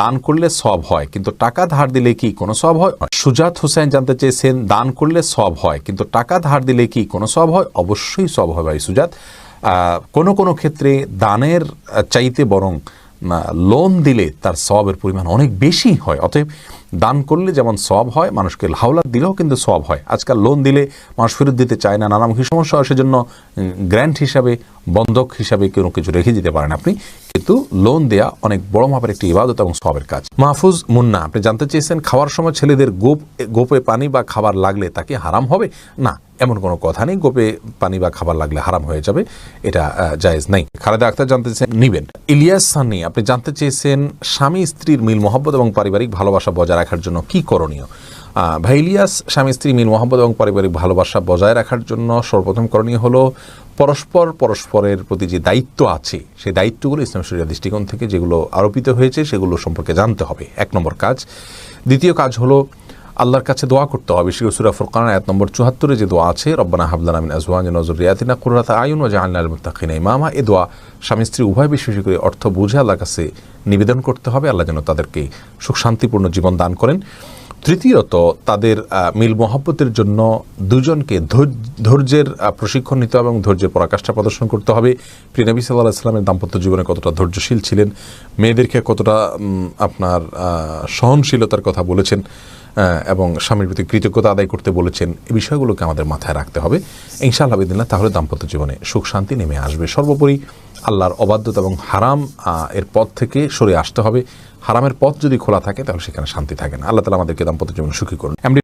দান করলে সব হয়, কিন্তু টাকা ধার দিলে কি কোনো সব হয়? সুজাত হোসেন জানতে চেয়েছেন, দান করলে সব হয়, কিন্তু টাকা ধার দিলে কি কোনো সব হয়? অবশ্যই সব হয় ভাই সুজাত। কোনো কোনো ক্ষেত্রে দানের চাইতে বরং লোন দিলে তার সবের পরিমাণ অনেক বেশি হয়। অতএব দান করলে যেমন সব হয়, মানুষকে হাওলাত দিলেও কিন্তু সব হয়। আজকাল লোন দিলে মানুষ ফেরত দিতে চায় না, নানামুখী সমস্যা হয়, সেজন্য গ্র্যান্ট হিসাবে, বন্ধক হিসাবে কোনো কিছু রেখে দিতে পারেন আপনি। কিন্তু লোন দেয়া অনেক বড় মাপের একটি ইবাদত এবং সবের কাজ। মাহফুজ মুন্না, আপনি জানতে চেয়েছেন, খাওয়ার সময় ছেলেদের গোপ, গোপে পানি বা খাবার লাগলে তাকে হারাম হবে? না এমন কোনো কথা নেই, গোপে পানি বা খাবার লাগলে হারাম হয়ে যাবে, এটা জায়েজ নাই। খালেদা আক্তার জানতে চেয়েছেন নিবেন। ইলিয়াস সানি আপনি জানতে চেয়েছেন স্বামী স্ত্রীর মিল মহব্বত এবং পারিবারিক ভালোবাসা বজায় রাখার জন্য কি করণীয়? ভাই ইলিয়াস, স্বামী স্ত্রী মিল মহব্বত এবং পারিবারিক ভালোবাসা বজায় রাখার জন্য সর্বপ্রথম করণীয় হলো পরস্পর পরস্পরের প্রতি যে দায়িত্ব আছে, সেই দায়িত্বগুলো ইসলাম শরিয়া দৃষ্টিকোণ থেকে যেগুলো আরোপিত হয়েছে, সেগুলো সম্পর্কে জানতে হবে। এক নম্বর কাজ। দ্বিতীয় কাজ হলো আল্লাহর কাছে দোয়া করতে হবে। করে সুরা ফুরকান আয়াত নম্বর চুহাত্তরে যে দোয়া আছে, রব্বানা হাবলানা মিন আজওয়াজ নজর রিয়াতিনা কুররাতা আয়ুন ওয়া জাআলনা লিল মুত্তাকিনা ইমামা। এই দোয়া স্বামী স্ত্রী উভয় বিশেষ করে অর্থ বুঝে আল্লাহর কাছে নিবেদন করতে হবে। আল্লাহ যেন তাদেরকে সুখ শান্তিপূর্ণ জীবন দান করেন। তৃতীয়ত, তাদের মিল মহব্বতের জন্য দুজনকে ধৈর্যের প্রশিক্ষণ নিতে হবে এবং ধৈর্যের পরাকাষ্ঠা প্রদর্শন করতে হবে। প্রিয় নবী সাল্লাহ ইসলামের দাম্পত্য জীবনে কতটা ধৈর্যশীল ছিলেন, মেয়েদেরকে কতটা আপনার সহনশীলতার কথা বলেছেন এবং স্বামীর প্রতি কৃতজ্ঞতা আদায় করতে বলেছেন, এই বিষয়গুলোকে আমাদের মাথায় রাখতে হবে। ইনশাআল্লাহ বিদিনা তাহলে দাম্পত্য জীবনে সুখ শান্তি নেমে আসবে। সর্বোপরি আল্লাহর অবাধ্যতা এবং হারাম এর পথ থেকে সরে আসতে হবে। হারামের পথ যদি খোলা থাকে, তাহলে সেখানে শান্তি থাকে না। আল্লাহ তালা আমাদেরকে দাম্পত্য জীবন সুখী করুন।